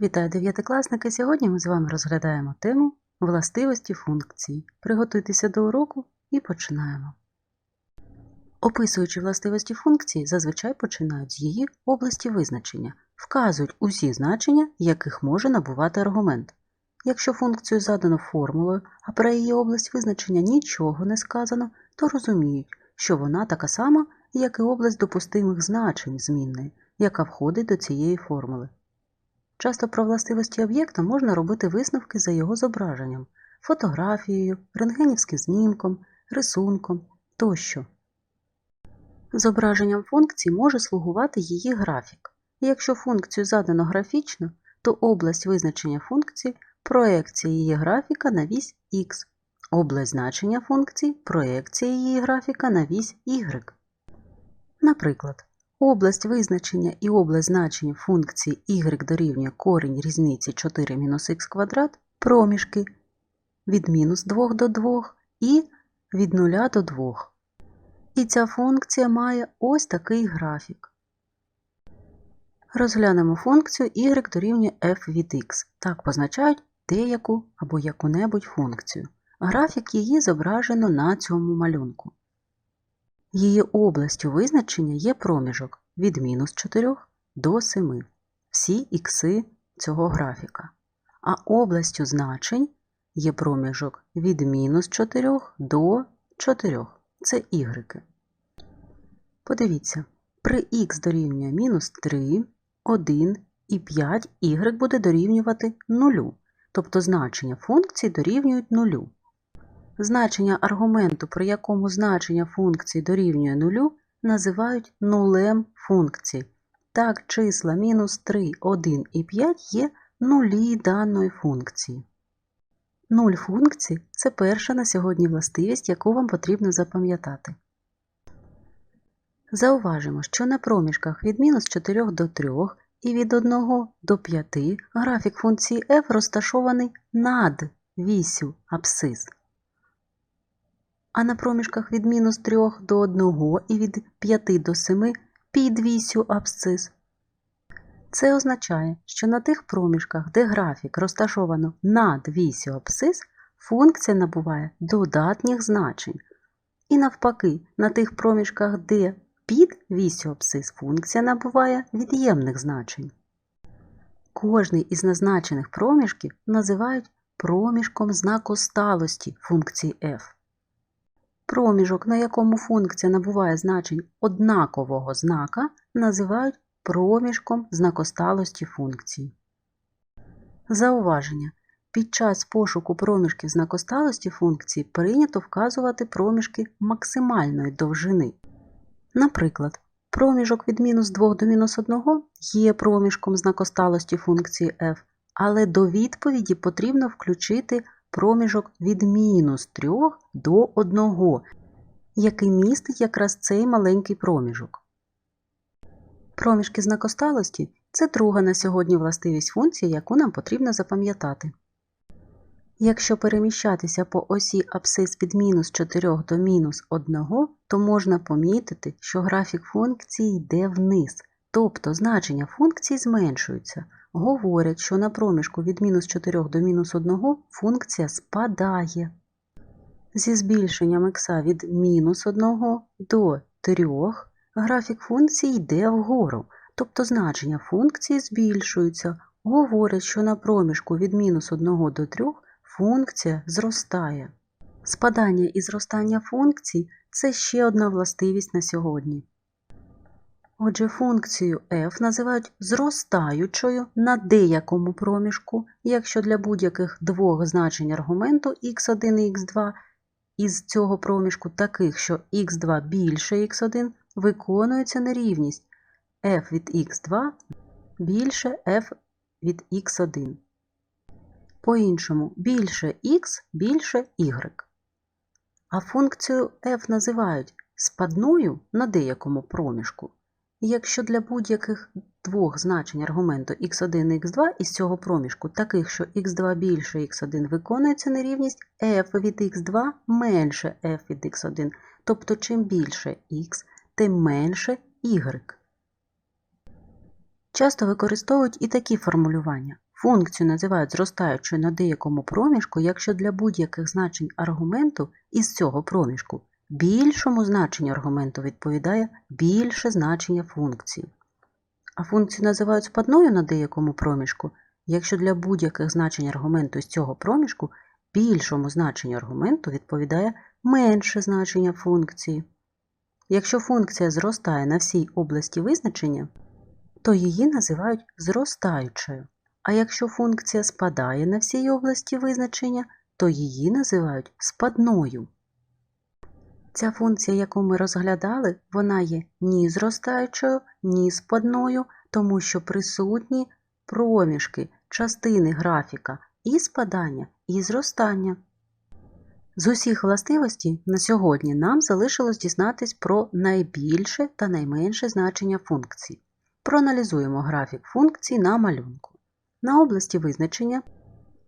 Вітаю дев'ятикласники! Сьогодні ми з вами розглядаємо тему властивості функції. Приготуйтеся до уроку і починаємо. Описуючи властивості функції, зазвичай починають з її області визначення, вказують усі значення, яких може набувати аргумент. Якщо функцію задано формулою, а про її область визначення нічого не сказано, то розуміють, що вона така сама, як і область допустимих значень змінної, яка входить до цієї формули. Часто про властивості об'єкта можна робити висновки за його зображенням, фотографією, рентгенівським знімком, рисунком тощо. Зображенням функції може слугувати її графік. Якщо функцію задано графічно, то область визначення функції проекція її графіка на вісь х, область значення функції проекція її графіка на вісь y. Наприклад, Область визначення і область значення функції y дорівнює корінь різниці 4 мінус х квадрат проміжки від мінус 2 до 2 і від 0 до 2. І ця функція має ось такий графік. Розглянемо функцію y дорівнює f від x. Так позначають деяку або яку-небудь функцію. Графік її зображено на цьому малюнку. Її областю визначення є проміжок від мінус 4 до 7, всі ікси цього графіка. А областю значень є проміжок від мінус 4 до 4. Це ігреки. Подивіться, при х дорівнює мінус 3, 1 і 5 y буде дорівнювати 0, тобто значення функції дорівнюють 0. Значення аргументу, при якому значення функції дорівнює нулю, називають нулем функції. Так, числа мінус 3, 1 і 5 є нулі даної функції. Нуль функції – це перша на сьогодні властивість, яку вам потрібно запам'ятати. Зауважимо, що на проміжках від мінус 4 до 3 і від 1 до 5 графік функції f розташований над вісю абсцис а на проміжках від мінус 3 до 1 і від 5 до 7 під вісю абсцис. Це означає, що на тих проміжках, де графік розташовано над вісю абсцис, функція набуває додатніх значень. І навпаки, на тих проміжках, де під вісю абсцис, функція набуває від'ємних значень. Кожний із назначених проміжків називають проміжком знакосталості функції f. Проміжок, на якому функція набуває значень однакового знака, називають проміжком знакосталості функції. Зауваження. Під час пошуку проміжків знакосталості функції прийнято вказувати проміжки максимальної довжини. Наприклад, проміжок від мінус 2 до мінус 1 є проміжком знакосталості функції f, але до відповіді потрібно включити проміжок від мінус 3 до 1, який містить якраз цей маленький проміжок. Проміжки знакосталості це друга на сьогодні властивість функції, яку нам потрібно запам'ятати. Якщо переміщатися по осі абсцис від мінус 4 до мінус 1, то можна помітити, що графік функції йде вниз, тобто значення функції зменшуються. Говорять, що на проміжку від мінус 4 до мінус 1 функція спадає. Зі збільшенням х від мінус 1 до 3 графік функції йде вгору, тобто значення функції збільшуються. Говорять, що на проміжку від мінус 1 до 3 функція зростає. Спадання і зростання функцій це ще одна властивість на сьогодні. Отже, функцію f називають зростаючою на деякому проміжку, якщо для будь-яких двох значень аргументу x1 і x2 із цього проміжку таких, що x2 більше x1, виконується нерівність f від x2 більше f від x1. По-іншому, більше x більше y. А функцію f називають спадною на деякому проміжку. Якщо для будь-яких двох значень аргументу x1 і x2 із цього проміжку, таких, що x2 більше x1 виконується нерівність f від x2 менше f від x1, тобто чим більше x, тим менше y. Часто використовують і такі формулювання. Функцію називають зростаючою на деякому проміжку, якщо для будь-яких значень аргументу із цього проміжку більшому значенню аргументу відповідає більше значення функції. А функцію називають спадною на деякому проміжку, якщо для будь-яких значень аргументу з цього проміжку більшому значенню аргументу відповідає менше значення функції. Якщо функція зростає на всій області визначення, то її називають зростаючою. А якщо функція спадає на всій області визначення, то її називають спадною. Ця функція, яку ми розглядали, вона є ні зростаючою, ні спадною, тому що присутні проміжки, частини графіка і спадання, і зростання. З усіх властивостей на сьогодні нам залишилось дізнатись про найбільше та найменше значення функцій. Проаналізуємо графік функцій на малюнку. На області визначення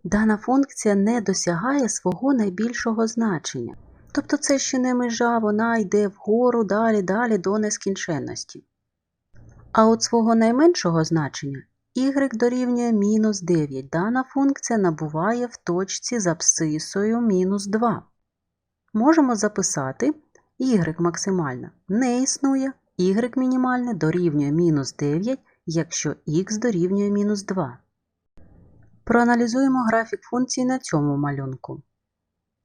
дана функція не досягає свого найбільшого значення. Тобто це ще не межа, вона йде вгору далі далі до нескінченності. А от свого найменшого значення y дорівнює мінус 9. Дана функція набуває в точці з абсцисою мінус 2. Можемо записати y максимальна не існує, y мінімальне дорівнює мінус 9, якщо х дорівнює мінус 2. Проаналізуємо графік функції на цьому малюнку.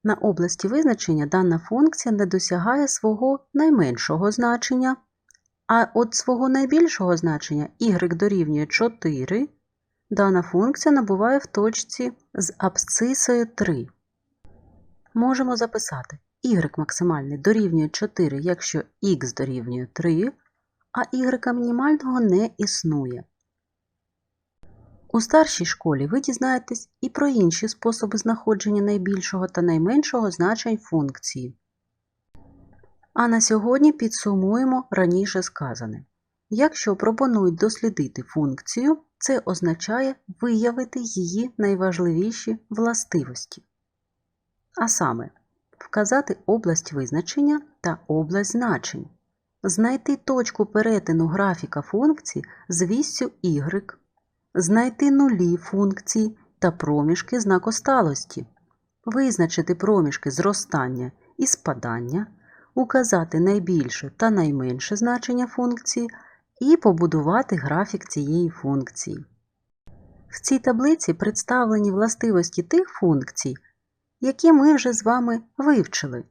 На області визначення дана функція не досягає свого найменшого значення, а от свого найбільшого значення y дорівнює 4, дана функція набуває в точці з абсцисою 3. Можемо записати y максимальний дорівнює 4, якщо х дорівнює 3, а y мінімального не існує. У старшій школі ви дізнаєтесь і про інші способи знаходження найбільшого та найменшого значень функції. А на сьогодні підсумуємо раніше сказане. Якщо пропонують дослідити функцію, це означає виявити її найважливіші властивості. А саме, вказати область визначення та область значень, знайти точку перетину графіка функції з віссю y, знайти нулі функції та проміжки знакосталості, визначити проміжки зростання і спадання, указати найбільше та найменше значення функції і побудувати графік цієї функції. В цій таблиці представлені властивості тих функцій, які ми вже з вами вивчили.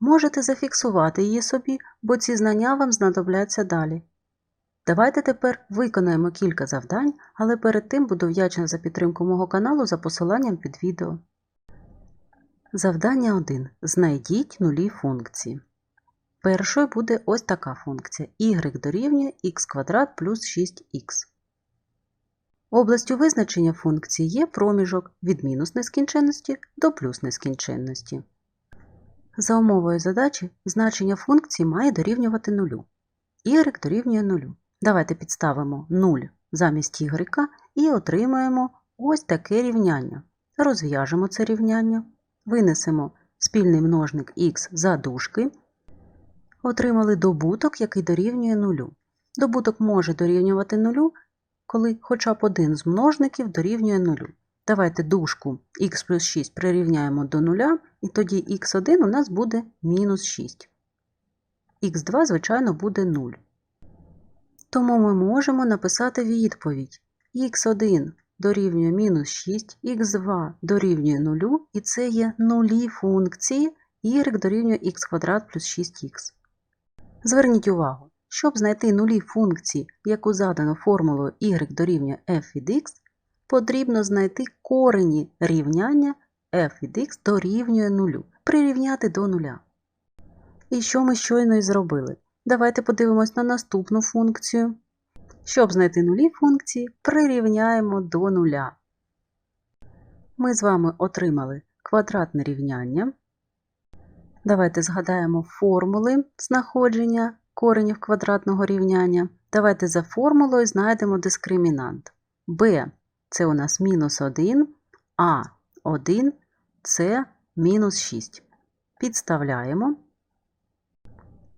Можете зафіксувати її собі, бо ці знання вам знадобляться далі. Давайте тепер виконаємо кілька завдань, але перед тим буду вдячна за підтримку мого каналу за посиланням під відео. Завдання 1. Знайдіть нулі функції. Першою буде ось така функція y дорівнює х квадрат плюс 6х. Областю визначення функції є проміжок від мінус нескінченності до плюс нескінченності. За умовою задачі значення функції має дорівнювати нулю. y дорівнює нулю. Давайте підставимо 0 замість y і отримаємо ось таке рівняння. Розв'яжемо це рівняння, винесемо спільний множник х за дужки, отримали добуток, який дорівнює нулю. Добуток може дорівнювати нулю, коли хоча б один з множників дорівнює нулю. Давайте дужку х плюс 6 прирівняємо до нуля, і тоді х1 у нас буде мінус 6. х2, звичайно, буде 0. Тому ми можемо написати відповідь х1 дорівнює мінус 6, х2 дорівнює 0, і це є нулі функції y дорівнює х квадрат плюс 6х. Зверніть увагу, щоб знайти нулі функції, яку задано формулою y дорівнює f від x, потрібно знайти корені рівняння f від x дорівнює 0, прирівняти до нуля. І що ми щойно і зробили? Давайте подивимось на наступну функцію. Щоб знайти нулі функції, прирівняємо до нуля. Ми з вами отримали квадратне рівняння. Давайте згадаємо формули знаходження коренів квадратного рівняння. Давайте за формулою знайдемо дискримінант. b це у нас мінус 1, а 1 це мінус 6. Підставляємо.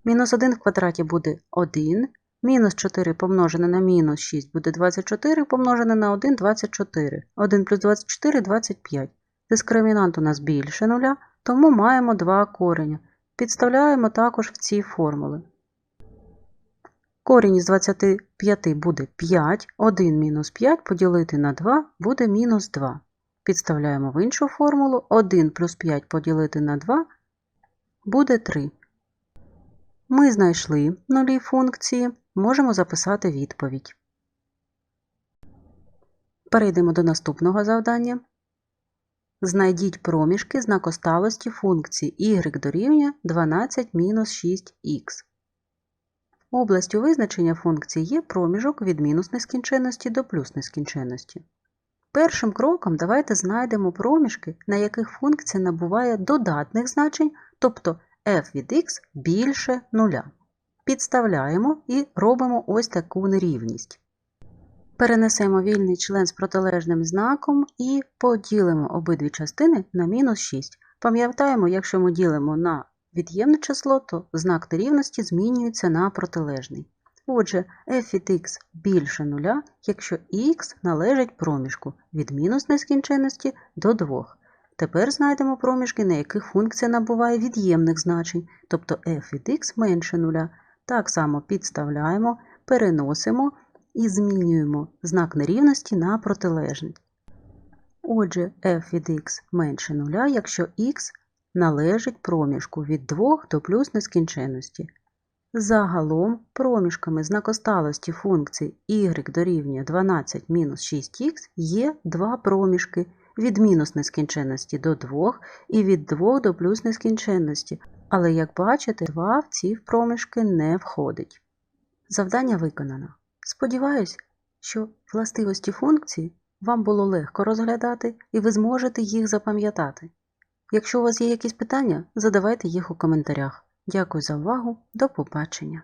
Мінус 1 в квадраті буде 1, Мінус 4 помножене на мінус 6 буде 24, помножене на 1 – 24. 1 плюс 24 – 25. Дискримінант у нас більше нуля, тому маємо два кореня. Підставляємо також в ці формули. Корінь із 25 буде 5, 1 мінус 5 поділити на 2 буде мінус 2. Підставляємо в іншу формулу, 1 плюс 5 поділити на 2 буде 3. Ми знайшли нулі функції, можемо записати відповідь. Перейдемо до наступного завдання. Знайдіть проміжки знакосталості функції y дорівнює 12 мінус 6х. Областю визначення функції є проміжок від мінус нескінченності до плюс нескінченності. Першим кроком давайте знайдемо проміжки, на яких функція набуває додатних значень, тобто f від x більше нуля. Підставляємо і робимо ось таку нерівність. Перенесемо вільний член з протилежним знаком і поділимо обидві частини на мінус 6. Пам'ятаємо, якщо ми ділимо на від'ємне число, то знак нерівності змінюється на протилежний. Отже, f від x більше нуля, якщо x належить проміжку від мінус нескінченності до 2. Тепер знайдемо проміжки, на яких функція набуває від'ємних значень, тобто f від x менше нуля. Так само підставляємо, переносимо і змінюємо знак нерівності на протилежний. Отже, f від x менше нуля, якщо x належить проміжку від 2 до плюс нескінченності. Загалом проміжками знакосталості функцій y дорівнює 12 мінус 6х є два проміжки від мінус нескінченності до 2 і від 2 до плюс нескінченності, але, як бачите, 2 в ці проміжки не входить. Завдання виконано. Сподіваюсь, що властивості функції вам було легко розглядати і ви зможете їх запам'ятати. Якщо у вас є якісь питання, задавайте їх у коментарях. Дякую за увагу. До побачення!